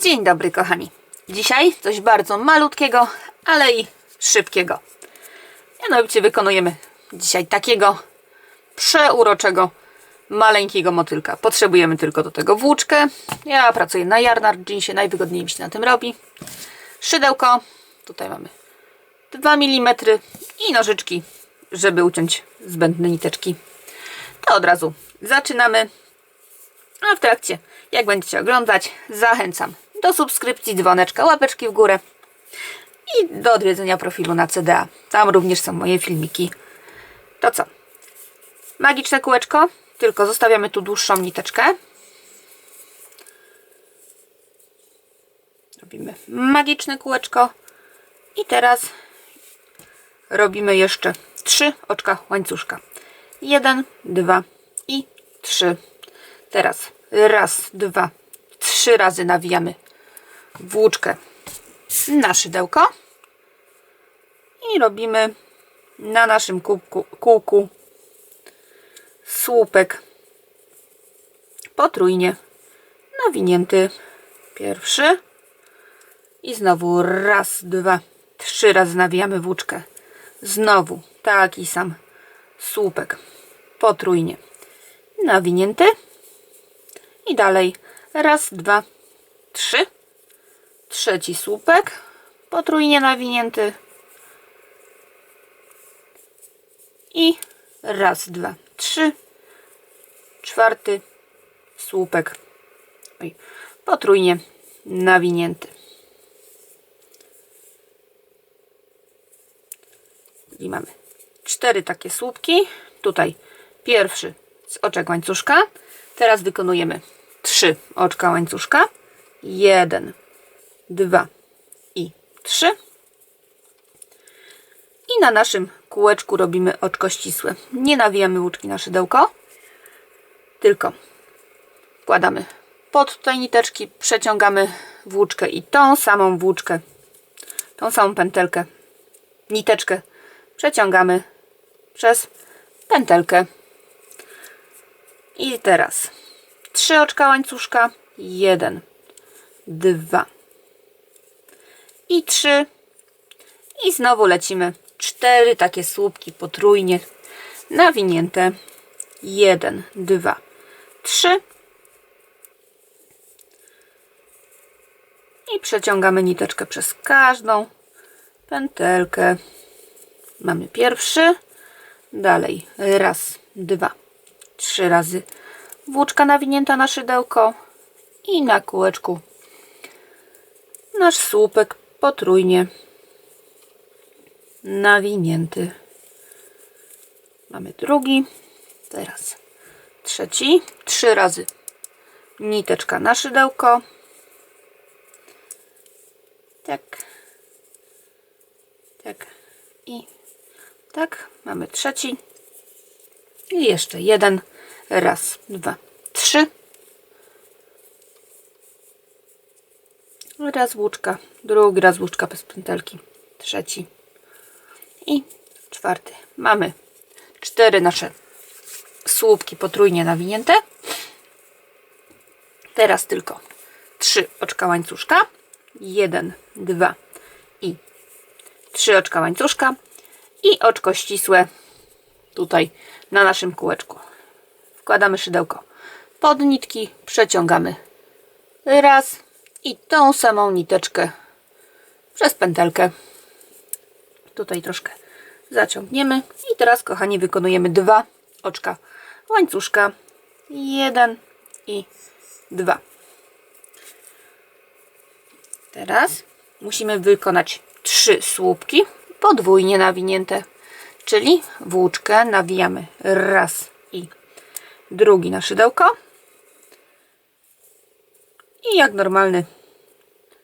Dzień dobry, kochani. Dzisiaj coś bardzo malutkiego, ale i szybkiego. Mianowicie wykonujemy dzisiaj takiego przeuroczego, maleńkiego motylka. Potrzebujemy tylko do tego włóczkę. Ja pracuję na Jarnard jeansie, najwygodniej mi się na tym robi. Szydełko, tutaj mamy 2 mm i nożyczki, żeby uciąć zbędne niteczki. To od razu zaczynamy. A w trakcie, jak będziecie oglądać, zachęcam do subskrypcji, dzwoneczka, łapeczki w górę i do odwiedzenia profilu na CDA. Tam również są moje filmiki. To co? Magiczne kółeczko, tylko zostawiamy tu dłuższą niteczkę. Robimy magiczne kółeczko i teraz robimy jeszcze trzy oczka łańcuszka. Jeden, dwa i trzy. Teraz raz, dwa, trzy razy nawijamy włóczkę na szydełko i robimy na naszym kółku, kółku słupek potrójnie. Nawinięty pierwszy i znowu raz, dwa, trzy razy nawijamy włóczkę. Znowu taki sam słupek potrójnie. Nawinięty i dalej. Raz, dwa, trzy trzeci słupek. Potrójnie nawinięty. I raz, dwa, trzy. Czwarty słupek. Oj, potrójnie nawinięty. I mamy cztery takie słupki. Tutaj pierwszy z oczek łańcuszka. Teraz wykonujemy trzy oczka łańcuszka. Jeden dwa i trzy. I na naszym kółeczku robimy oczko ścisłe. Nie nawijamy łuczki na szydełko tylko wkładamy pod tej niteczki przeciągamy włóczkę i tą samą włóczkę tą samą pętelkę niteczkę przeciągamy przez pętelkę. I teraz trzy oczka łańcuszka jeden dwa i trzy. I znowu lecimy. Cztery takie słupki potrójnie. Nawinięte. Jeden dwa trzy. I przeciągamy niteczkę przez każdą pętelkę. Mamy pierwszy. Dalej. Raz, dwa, trzy razy. Włóczka nawinięta na szydełko. I na kółeczku. Nasz słupek potrójnie. Nawinięty. Mamy drugi. Teraz trzeci. Trzy razy niteczka na szydełko. Tak. Tak. I tak. Mamy trzeci. I jeszcze jeden. Raz, dwa, trzy raz włóczka, drugi raz włóczka bez pętelki, trzeci i czwarty. Mamy cztery nasze słupki potrójnie nawinięte. Teraz tylko trzy oczka łańcuszka. Jeden, dwa i trzy oczka łańcuszka i oczko ścisłe tutaj na naszym kółeczku. Wkładamy szydełko pod nitki, przeciągamy raz i tą samą niteczkę przez pętelkę. Tutaj troszkę zaciągniemy i teraz kochani wykonujemy dwa oczka łańcuszka. Jeden i dwa. Teraz musimy wykonać trzy słupki podwójnie nawinięte, czyli włóczkę nawijamy raz i drugi na szydełko i jak normalny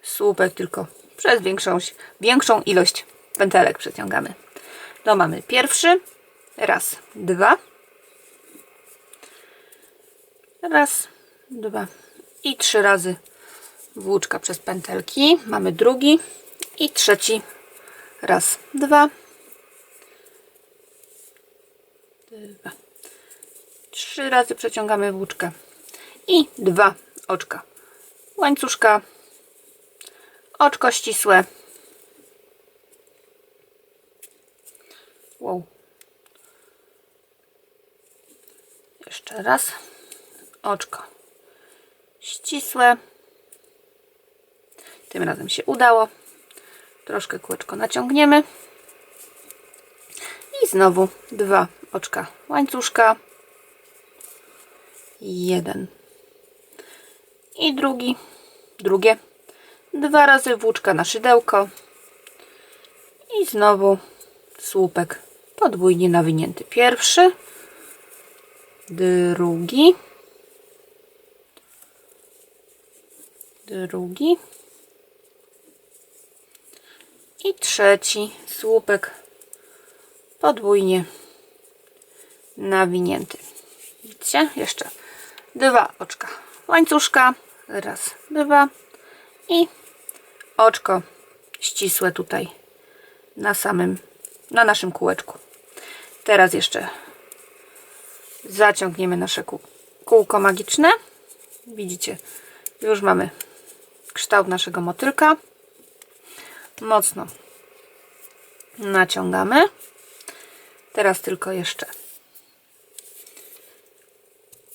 słupek, tylko. Przez większą, większą ilość pętelek przeciągamy. To mamy pierwszy, raz, dwa, raz, dwa. I trzy razy włóczka przez pętelki. Mamy drugi. I trzeci, raz, dwa, dwa. Trzy razy przeciągamy włóczkę. I dwa oczka łańcuszka Oczko ścisłe. Wow. Jeszcze raz. Oczko ścisłe. Tym razem się udało. Troszkę kółeczko naciągniemy. I znowu dwa oczka łańcuszka. Jeden. I drugi. Drugie. Dwa razy włóczka na szydełko. I znowu słupek podwójnie nawinięty. Pierwszy. Drugi. Drugi. I trzeci słupek podwójnie nawinięty. Widzicie? Jeszcze dwa oczka łańcuszka. Raz, dwa. I oczko ścisłe tutaj na samym, na naszym kółeczku. Teraz jeszcze zaciągniemy nasze kół, kółko magiczne. Widzicie, już mamy kształt naszego motylka. Mocno naciągamy. Teraz tylko jeszcze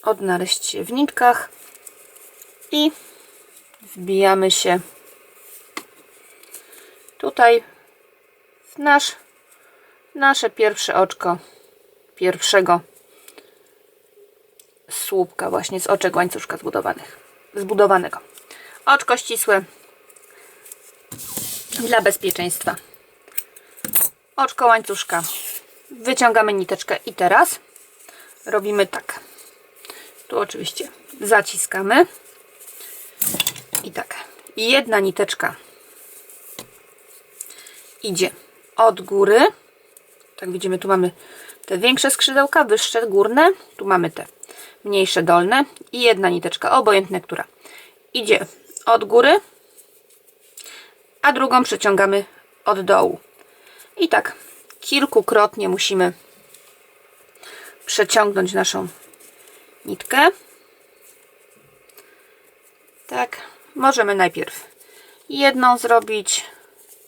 odnaleźć się w nitkach i wbijamy się tutaj w nasz, nasze pierwsze oczko pierwszego słupka właśnie z oczek łańcuszka zbudowanych, zbudowanego. Oczko ścisłe dla bezpieczeństwa. Oczko łańcuszka. Wyciągamy niteczkę i teraz robimy tak. Tu oczywiście zaciskamy. I tak. Jedna niteczka idzie od góry. Tak widzimy, tu mamy te większe skrzydełka, wyższe górne. Tu mamy te mniejsze dolne. I jedna niteczka, obojętne, która idzie od góry, a drugą przeciągamy od dołu. I tak kilkukrotnie musimy przeciągnąć naszą nitkę. Tak, możemy najpierw jedną zrobić,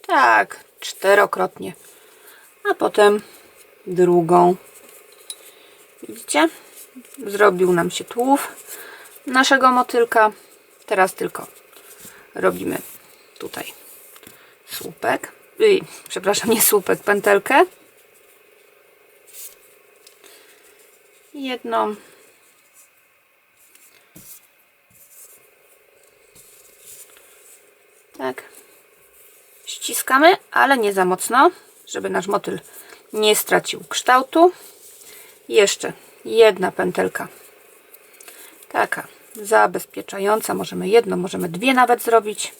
tak, czterokrotnie, a potem drugą. Widzicie? Zrobił nam się tułów naszego motylka. Teraz tylko robimy tutaj słupek. Yy, przepraszam, nie słupek, pętelkę. Jedną. Tak. Ale nie za mocno, żeby nasz motyl nie stracił kształtu. Jeszcze jedna pętelka. Taka zabezpieczająca. Możemy jedną, możemy dwie nawet zrobić.